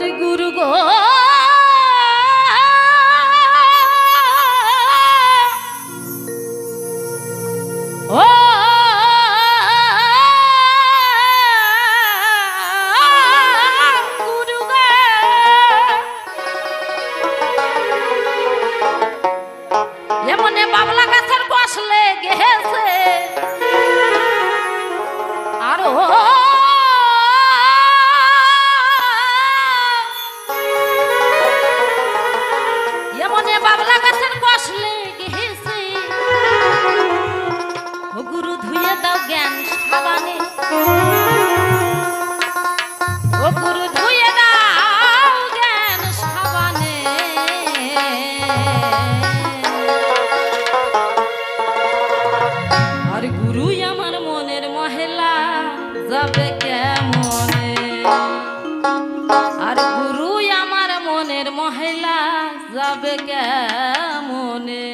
আরে বাবলা গুরু ধুয়ে দাও জ্ঞান সাবানে। গুরু ধুয়ে দাও জ্ঞান সাবানে। আর গুরুই আমার মনের মহিলা, যাবে কেমনে? আর যাবে কেমনে?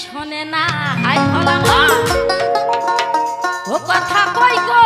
শোনে না হাই হলাম ও কথা কই গো?